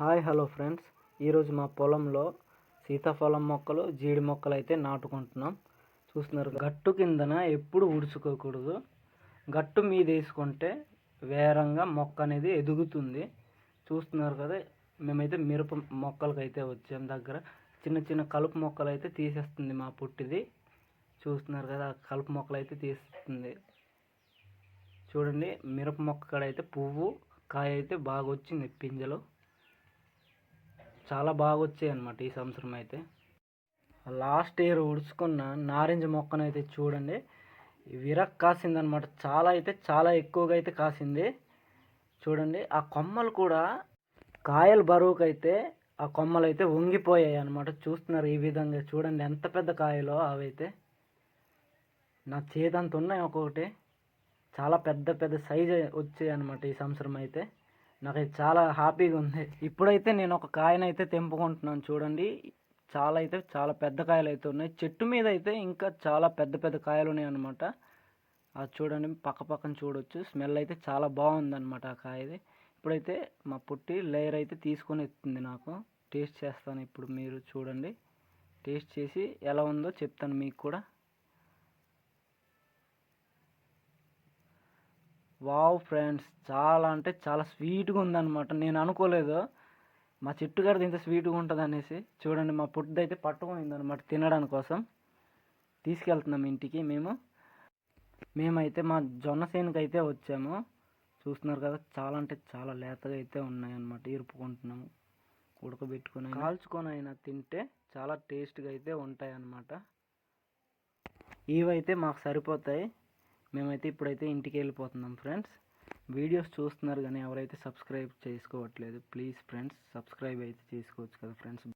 Hi hello friends. ఈరోజు మా పొలంలో సీతాఫలం మొక్కలు జీడి మొక్కలు అయితే నాటుకుంటున్నాం. చూస్తున్నారు గట్టు కిందన ఎప్పుడు ఉడుచుకోకూడదు గట్టు మీద వేసుకుంటే వేరంగా మొక్క అనేది ఎదుగుతుంది. చూస్తున్నారు కదా మేమైతే మిరప మొక్కలకి అయితే వచ్చాం దగ్గర. చిన్న చిన్న కలుపు మొక్కలు అయితే తీసేస్తుంది మా పుట్టిది. చూస్తున్నారు కదా ఆ కలుపు మొక్కలు అయితే తీస్తుంది చూడండి మిరప మొక్క కాడ అయితే పువ్వు కాయ అయితే బాగా వచ్చింది పింజలు. చాలా బాగా వచ్చాయి అనమాట ఈ సంవత్సరం అయితే. లాస్ట్ ఇయర్ ఉడుచుకున్న నారింజ మొక్కను అయితే చూడండి విరక్ కాసింది అనమాట చాలా అయితే చాలా ఎక్కువగా అయితే కాసింది. చూడండి ఆ కొమ్మలు కూడా కాయలు బరువుకు అయితే ఆ కొమ్మలు అయితే వంగిపోయాయి అనమాట చూస్తున్నారు ఈ విధంగా చూడండి ఎంత పెద్ద కాయలో అవైతే. నా చేతంత ఉన్నాయి ఒక్కొక్కటి. చాలా పెద్ద పెద్ద సైజ్ వచ్చాయి అనమాట ఈ సంవత్సరం అయితే. నాకైతే చాలా హ్యాపీగా ఉంది. ఇప్పుడైతే నేను ఒక కాయనైతే తెంపుకుంటున్నాను చూడండి. చాలా అయితే చాలా పెద్ద కాయలు అయితే ఉన్నాయి. చెట్టు మీద అయితే ఇంకా చాలా పెద్ద పెద్ద కాయలు ఉన్నాయి అనమాట అది చూడండి పక్క పక్కన చూడొచ్చు. స్మెల్ అయితే చాలా బాగుందన్నమాట ఆ కాయది. ఇప్పుడైతే మా పుట్టి లేయర్ అయితే తీసుకొని ఎత్తుంది నాకు. టేస్ట్ చేస్తాను ఇప్పుడు మీరు చూడండి. టేస్ట్ చేసి ఎలా ఉందో చెప్తాను మీకు కూడా. వావ్ ఫ్రెండ్స్ చాలా అంటే చాలా స్వీట్గా ఉందన్నమాట. నేను అనుకోలేదు. మా చెట్టు కడితే ఇంత స్వీట్గా ఉంటుంది అనేసి. చూడండి మా పుట్టిది అయితే పట్టుకుంది అనమాట తినడానికి కోసం. తీసుకెళ్తున్నాం ఇంటికి మేము. మేమైతే మా జొన్న సేనుకి అయితే వచ్చాము. చూస్తున్నారు కదా చాలా అంటే చాలా లేతగా అయితే ఉన్నాయన్నమాట. ఇరుపుకుంటున్నాము. ఉడకబెట్టుకొని కాల్చుకొని అయినా తింటే చాలా టేస్ట్గా అయితే ఉంటాయన్నమాట. ఇవైతే మాకు సరిపోతాయి. మేమైతే ఇప్పుడైతే ఇంటికి వెళ్ళిపోతున్నాం ఫ్రెండ్స్. వీడియోస్ చూస్తున్నారు కానీ ఎవరైతే సబ్స్క్రైబ్ చేసుకోవట్లేదు ప్లీజ్ ఫ్రెండ్స్ సబ్స్క్రైబ్ అయితే చేసుకోవచ్చు కదా ఫ్రెండ్స్.